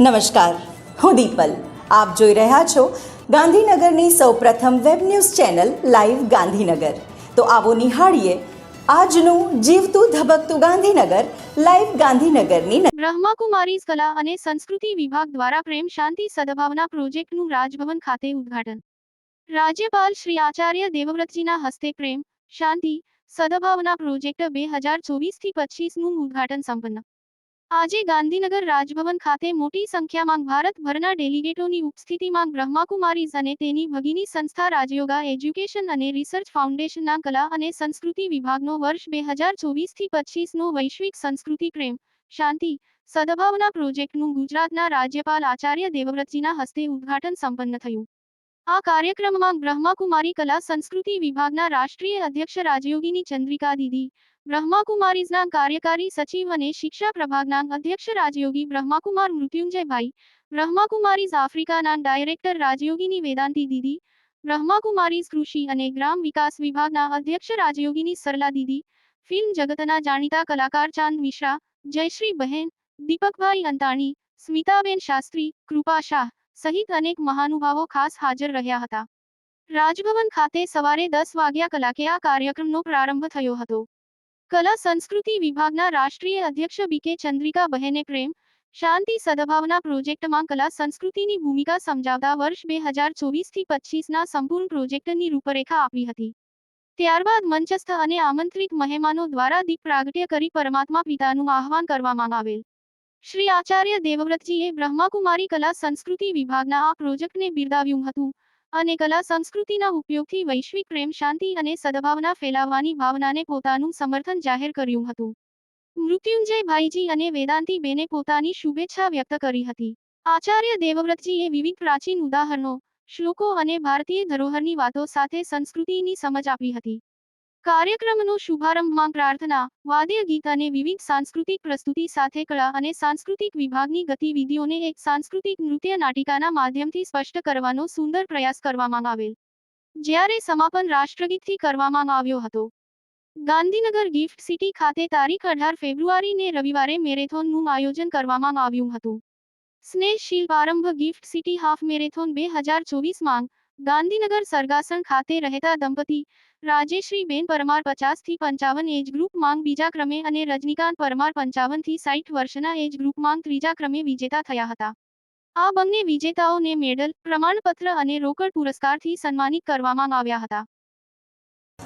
નમસ્કાર, હું દીપલ. આપ જોઈ રહ્યા છો ગાંધીનગરની સૌપ્રથમ web news channel live Gandhinagar. તો આવો નિહાળીએ આજનું જીવતું ધબકતું ગાંધીનગર, લાઈવ ગાંધીનગરની બ્રહ્માકુમારી કલા અને સંસ્કૃતિ વિભાગ દ્વારા પ્રેમ શાંતિ સદભાવના પ્રોજેક્ટનું રાજભવન ખાતે ઉદ્ઘાટન. રાજ્યપાલ શ્રી આચાર્ય દેવવ્રતજીના હસ્તે પ્રેમ, શાંતિ, સદભાવના પ્રોજેક્ટ બે હજાર ચોવીસથી પચીસનું ઉદ્ઘાટન સંપન્ન. આજે ગાંધીનગર રાજભવન ખાતે મોટી સંખ્યામાં ભારતભરના ડેલિગેટોની ઉપસ્થિતિમાં બ્રહ્માકુમારીઝ અને તેની ભગીની સંસ્થા રાજયોગા એજ્યુકેશન અને રિસર્ચ ફાઉન્ડેશનના કલા અને સંસ્કૃતિ વિભાગનો વર્ષ બે હજાર ચોવીસથી પચીસનો વૈશ્વિક સંસ્કૃતિ પ્રેમ, શાંતિ, સદભાવના પ્રોજેક્ટનું ગુજરાતના રાજ્યપાલ આચાર્ય દેવવ્રતજીના હસ્તે ઉદ્ઘાટન સંપન્ન થયું. આ કાર્યક્રમમાં બ્રહ્માકુમારી કલા સંસ્કૃતિ વિભાગના રાષ્ટ્રીય અધ્યક્ષ રાજયોગીની ચંદ્રિકા દીદી બ્રહ્માકુમારીઝના કાર્યકારી સચિવ અને શિક્ષા પ્રભાગના અધ્યક્ષ રાજયોગી બ્રહ્માકુમાર મૃત્યુંજયભાઈ, બ્રહ્માકુમારીઝ આફ્રિકાના ડાયરેક્ટર રાજયોગીની વેદાંતી દીદી, બ્રહ્માકુમારીઝ કૃષિ અને ગ્રામ વિકાસ વિભાગના અધ્યક્ષ રાજયોગીની સરલા દીદી, ફિલ્મ જગતના જાણીતા કલાકાર ચાંદ મિશ્રા, જયશ્રી બહેન, દીપકભાઈ અંતાણી, સ્મિતાબેન શાસ્ત્રી, કૃપા શાહ સહિત અનેક મહાનુભાવો ખાસ હાજર રહ્યા હતા. રાજભવન ખાતે સવારે દસ વાગ્યા કલાકે આ કાર્યક્રમનો પ્રારંભ થયો હતો. કલા સંસ્કૃતિ વિભાગના રાષ્ટ્રીય અધ્યક્ષ બીકે ચંદ્રિકા બહેને પ્રેમ, શાંતિ સદભાવના પ્રોજેક્ટમાં કલા સંસ્કૃતિની ભૂમિકા સમજાવતા વર્ષ બે હજાર ચોવીસથી પચીસના સંપૂર્ણ પ્રોજેક્ટની રૂપરેખા આપી હતી. ત્યારબાદ મંચસ્થ અને આમંત્રિત મહેમાનો દ્વારા દીપ પ્રાગટ્ય કરી પરમાત્મા પિતાનું આહવાન કરવામાં આવેલ. શ્રી આચાર્ય દેવવ્રતજીએ બ્રહ્માકુમારી કલા સંસ્કૃતિ વિભાગના આ પ્રોજેક્ટને બિરદાવ્યું હતું. અને કલા સંસ્કૃતિના ઉપયોગથી વૈશ્વિક પ્રેમ શાંતિ અને સદભાવના ફેલાવવાની ભાવનાને પોતાનું સમર્થન જાહેર કર્યું હતું. મૃત્યુંજય ભાઈજી અને વેદાંતી બેને પોતાની શુભેચ્છા વ્યક્ત કરી હતી. આચાર્ય દેવવ્રતજીએ વિવિધ પ્રાચીન ઉદાહરણો, શ્લોકો અને ભારતીય ધરોહરની વાતો સાથે સંસ્કૃતિની સમજ આપી હતી. કાર્યક્રમનો શુભારંભમાં પ્રાર્થના, વાદ્ય ગીત અને વિવિધ સાંસ્કૃતિક પ્રસ્તુતિ સાથે કળા અને સાંસ્કૃતિક વિભાગની ગતિવિધિઓને એક સાંસ્કૃતિક નૃત્ય નાટિકાના માધ્યમથી સ્પષ્ટ કરવાનો સુંદર પ્રયાસ કરવામાં આવેલ. જ્યારે સમાપન રાષ્ટ્રગીતથી કરવામાં આવ્યો હતો. ગાંધીનગર ગિફ્ટ સિટી ખાતે તારીખ અઢાર ફેબ્રુઆરીને રવિવારે મેરેથોનનું આયોજન કરવામાં આવ્યું હતું. સ્નેહશીલ પ્રારંભ ગિફ્ટ સિટી હાફ મેરેથોન બે હજાર ચોવીસ માંગ ગાંધીનગર સરગાસણ ખાતે રહેતા દંપતી રાજેશ્રીબેન પરમાર પચાસથી પંચાવન એજ ગ્રુપ માંગ બીજા ક્રમે અને રજનીકાંત પરમાર પંચાવનથી સાઠ વર્ષના એજ ગ્રુપ માંગ ત્રીજા ક્રમે વિજેતા થયા હતા. આ બંને વિજેતાઓને મેડલ, પ્રમાણપત્ર અને રોકડ પુરસ્કારથી સન્માનિત કરવામાં આવ્યા હતા.